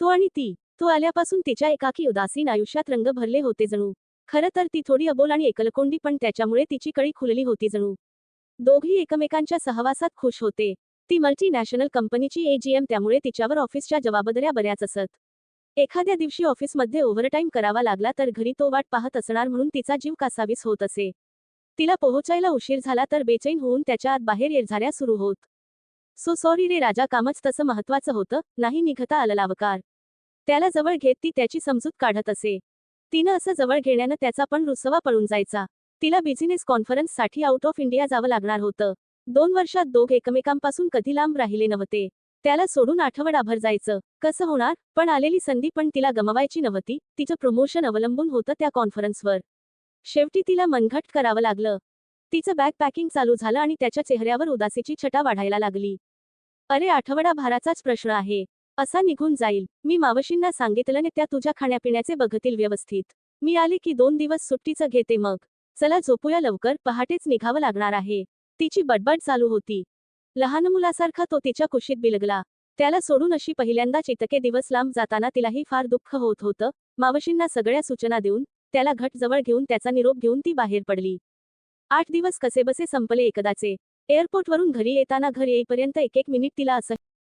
तो आणि ती. तो आल्यापासून तिच्या एकाकी उदासीन आयुष्यात रंग भरले होते जणू. खरं तर ती थोडी अबोल आणि एकलकोंडी पण त्याच्यामुळे तिची कळी खुलली होती जणू. दोघी एकमेकांच्या सहवासात खुश होते. ती मल्टी नॅशनल कंपनीची एजीएम त्यामुळे तिच्यावर ऑफिसच्या जबाबदाऱ्या बऱ्याच असत. एखाद्या दिवशी ऑफिसमध्ये ओव्हरटाईम करावा लागला तर घरी तो वाट पाहत असणार म्हणून तिचा जीव कासावीस होत असे. तिला पोहोचायला उशीर झाला तर बेचैन होऊन त्याच्या आत बाहेर येरझाऱ्या सुरू होत. सो सॉरी रे राजा कामच तसं महत्वाचं होतं नाही निघता आलं लावकार. त्याला जवळ घेत ती त्याची समजूत काढत असे. तिनं असं जवळ घेण्यानं त्याचा पण रुसवा पळून जायचा. तिला बिझिनेस कॉन्फरन्ससाठी आउट ऑफ इंडिया जावं लागणार होतं. दोन वर्षात दोघ एकमेकांपासून कधी लांब राहिले नव्हते. त्याला सोडून आठवडाभर जायचं. कसं होणार? पण आलेली संधी पण तिला गमवायची नव्हती. तिचं प्रमोशन अवलंबून होतं त्या कॉन्फरन्सवर शेवटी तिला मनघट करावं लागलं. तिचं बॅग पॅकिंग चालू झालं आणि त्याच्या चेहऱ्यावर उदासीची छटा वाढायला लागली. अरे आठवडाभाराचाच प्रश्न आहे. असा निघून जाईल. मी मावशींना सांगितलं ने त्या तुझ्या खाण्यापिण्याचे बघतील व्यवस्थित. मी आले की दोन दिवस सुट्टीचं घेते मग. चला झोपूया लवकर पहाटेच निघावं लागणार आहे. तिची बडबड चालू होती. लहान मुलासारखा तो तिच्या कुशीत बिलगला. त्याला सोडून अशी पहिल्यांदाच इतके दिवस लांब जाताना तिलाही फार दुःख होत होतं. मावशींना सगळ्या सूचना देऊन त्याला घट जवळ घेऊन त्याचा निरोप घेऊन ती बाहेर पडली. आठ दिवस कसेबसे संपले एकदाचे. एअरपोर्टवरून घरी येताना घर येईपर्यंत एक एक मिनिट तिला असं